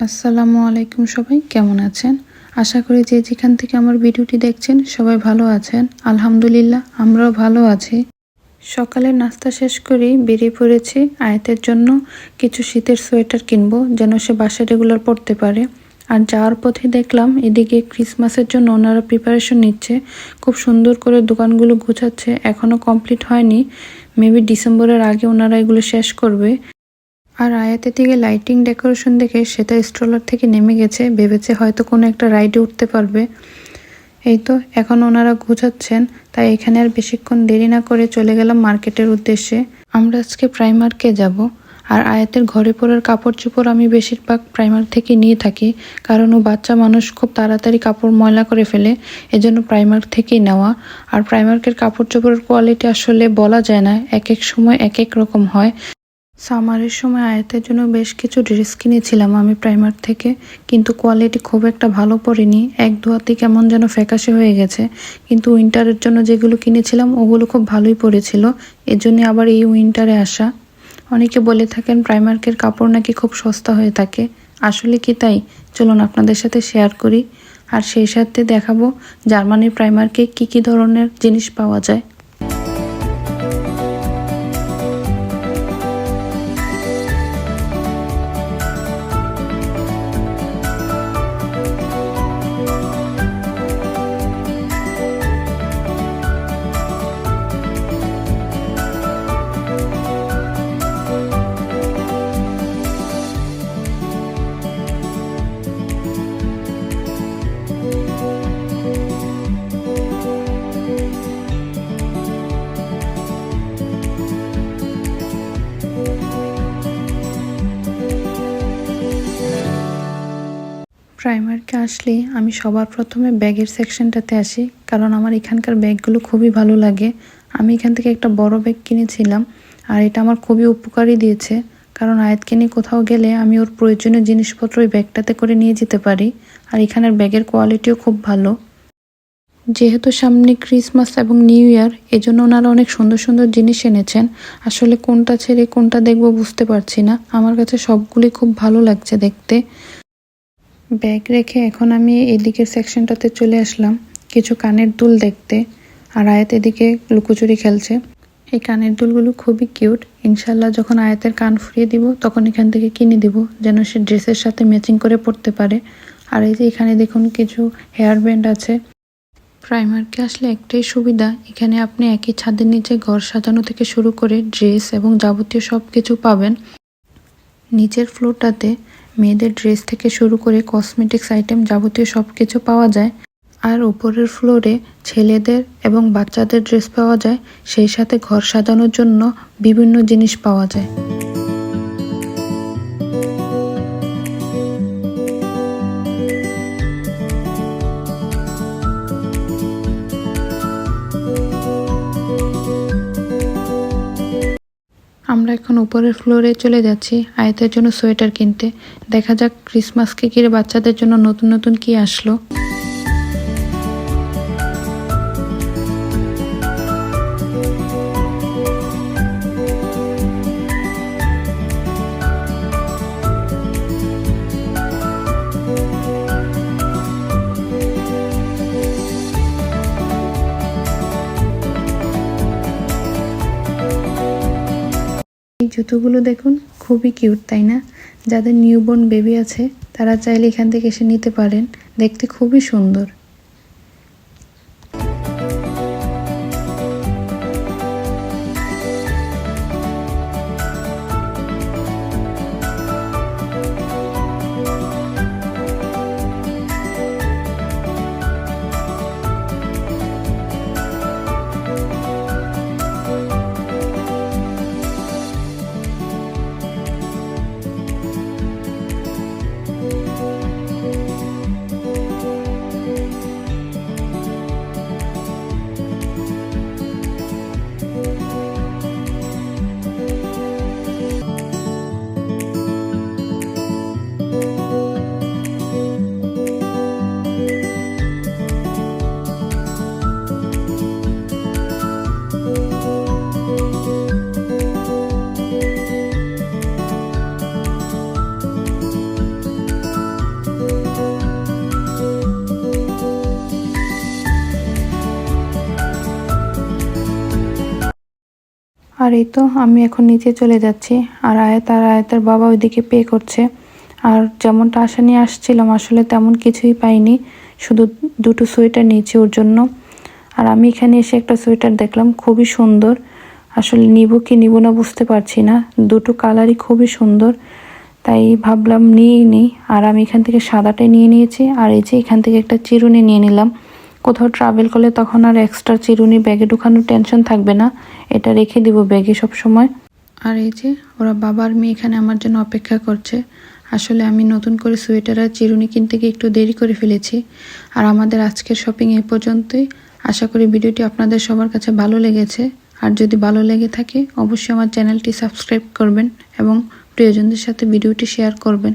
আসসালামু আলাইকুম সবাই, কেমন আছেন? আশা করি যে যেখান থেকে আমার ভিডিওটি দেখছেন, সবাই ভালো আছেন। আলহামদুলিল্লাহ, আমরাও ভালো আছি। সকালে নাস্তা শেষ করেই বেরিয়ে পড়েছি। আয়াতের জন্য কিছু শীতের সোয়েটার কিনবো, যেন সে বাসায় রেগুলার পড়তে পারে। আর যাওয়ার পথে দেখলাম, এদিকে ক্রিসমাসের জন্য ওনারা প্রিপারেশন নিচ্ছে। খুব সুন্দর করে দোকানগুলো গুছাচ্ছে এখনও কমপ্লিট হয়নি। মেবি ডিসেম্বরের আগে ওনারা এগুলো শেষ করবে। আর আয়াতের দিকে লাইটিং ডেকোরেশন দেখে সেটা স্ট্রলার থেকে নেমে গেছে, ভেবেছে হয়তো কোনো একটা রাইডে উঠতে পারবে। এই তো, এখন ওনারা গুছাচ্ছেন, তাই এখানে আর বেশিক্ষণ দেরি না করে চলে গেলাম মার্কেটের উদ্দেশ্যে। আমরা আজকে প্রাইমার্কে যাব, আর আয়াতের ঘরে পরার কাপড় চোপড় আমি বেশিরভাগ প্রাইমার থেকে নিয়ে থাকি, কারণ ও বাচ্চা মানুষ খুব তাড়াতাড়ি কাপড় ময়লা করে ফেলে, এজন্য প্রাইমার্ক থেকেই নেওয়া। আর প্রাইমার্কের কাপড় চোপড়ের কোয়ালিটি আসলে বলা যায় না, এক এক সময় এক এক রকম হয়। সামারের সময় আয়াতের জন্য বেশ কিছু ড্রেস কিনেছিলাম আমি প্রাইমার থেকে, কিন্তু কোয়ালিটি খুব একটা ভালো পড়েনি। এক ধোয়াতে কেমন যেন ফ্যাকাশে হয়ে গেছে। কিন্তু উইন্টারের জন্য যেগুলো কিনেছিলাম, ওগুলো খুব ভালোই পড়েছিল। এর জন্য আবার এই উইন্টারে আসা। অনেকে বলে থাকেন প্রাইমার্কের কাপড় নাকি খুব সস্তা হয়ে থাকে। আসলে কি তাই? চলুন আপনাদের সাথে শেয়ার করি। আর সেই সাথে দেখাবো জার্মানির প্রাইমার্কে কি কি ধরনের জিনিস পাওয়া যায়। প্রাইমারকে আসলে আমি সবার প্রথমে ব্যাগের সেকশনটাতে আসি, কারণ আমার এখানকার ব্যাগগুলো খুবই ভালো লাগে। আমি এখান থেকে একটা বড় ব্যাগ কিনেছিলাম, আর এটা আমার খুবই উপকারী দিয়েছে, কারণ আয়াতকে নিয়ে কোথাও গেলে আমি ওর প্রয়োজনীয় জিনিসপত্র ওই ব্যাগটাতে করে নিয়ে যেতে পারি, আর এখানের ব্যাগের কোয়ালিটিও খুব ভালো। যেহেতু সামনে ক্রিসমাস এবং নিউ ইয়ার এজন্য ওনারা অনেক সুন্দর সুন্দর জিনিস এনেছেন। আসলে কোনটা ছেড়ে কোনটা দেখব বুঝতে পারছি না। আমার কাছে সবগুলি খুব ভালো লাগছে দেখতে। ব্যাগ রেখে এখন আমি এদিকের সেকশনটাতে চলে আসলাম। কিছু কানের দুল দেখতে। আর আয়াত এদিকে লুকোচুরি খেলছে। এই কানের দুলগুলো খুবই কিউট। ইনশাল্লাহ যখন আয়াতের কান ফুরিয়ে দিব, তখন এখান থেকে কিনে দিব, যেন সে ড্রেসের সাথে ম্যাচিং করে পড়তে পারে। আর এই যে এখানে দেখুন কিছু হেয়ার ব্যান্ড আছে। প্রাইমারকে আসলে একটাই সুবিধা, এখানে আপনি একই ছাদের নিচে ঘর সাজানো থেকে শুরু করে ড্রেস এবং যাবতীয় সব কিছু পাবেন। নিচের ফ্লোরটাতে মেয়েদের ড্রেস থেকে শুরু করে কসমেটিক্স আইটেম যাবতীয় সব কিছু পাওয়া যায়। আর উপরের ফ্লোরে ছেলেদের এবং বাচ্চাদের ড্রেস পাওয়া যায়। সেই সাথে ঘর সাজানোর জন্য বিভিন্ন জিনিস পাওয়া যায়। আমরা এখন উপরের ফ্লোরে চলে যাচ্ছি আয়তের জন্য সোয়েটার কিনতে। দেখা যাক ক্রিসমাসকে ঘিরে বাচ্চাদের জন্য নতুন নতুন কি আসলো। জুতোগুলো দেখুন, খুবই কিউট, তাই না? যাদের নিউবর্ন বেবি আছে, তারা চাইলে এখান থেকে এসে নিতে পারেন। দেখতে খুবই সুন্দর। আর এই তো, আমি এখন নিচে চলে যাচ্ছি। আর আয়াত আর আয়াতের বাবা ওইদিকে পে করছে। আর যেমনটা আশা নিয়ে আসছিলাম, আসলে তেমন কিছুই পাইনি। শুধু দুটো সোয়েটার নিয়েছি ওর জন্য। আর আমি এখানে এসে একটা সোয়েটার দেখলাম, খুবই সুন্দর। আসলে নিব কি নিব না বুঝতে পারছি না। দুটো কালারই খুবই সুন্দর। তাই ভাবলাম নিয়েই নিই। আর আমি এখান থেকে সাদাটাই নিয়ে নিয়েছি। আর এই যে এখান থেকে একটা চিরুনি নিয়ে নিলাম। কোথাও ট্রাভেল করলে তখন আর এক্সট্রা চিরুনি ব্যাগে ঢুকানোর টেনশন থাকবে না। এটা রেখে দিব ব্যাগে সব সময় আর এই যে, ওরা বাবার মেয়ে এখানে আমার জন্য অপেক্ষা করছে। আসলে আমি নতুন করে সোয়েটার আর চিরুনি কিনতে গিয়ে একটু দেরি করে ফেলেছি। আর আমাদের আজকের শপিং এ পর্যন্তই। আশা করি ভিডিওটি আপনাদের সবার কাছে ভালো লেগেছে। আর যদি ভালো লেগে থাকে, অবশ্যই আমার চ্যানেলটি সাবস্ক্রাইব করবেন এবং প্রিয়জনদের সাথে ভিডিওটি শেয়ার করবেন।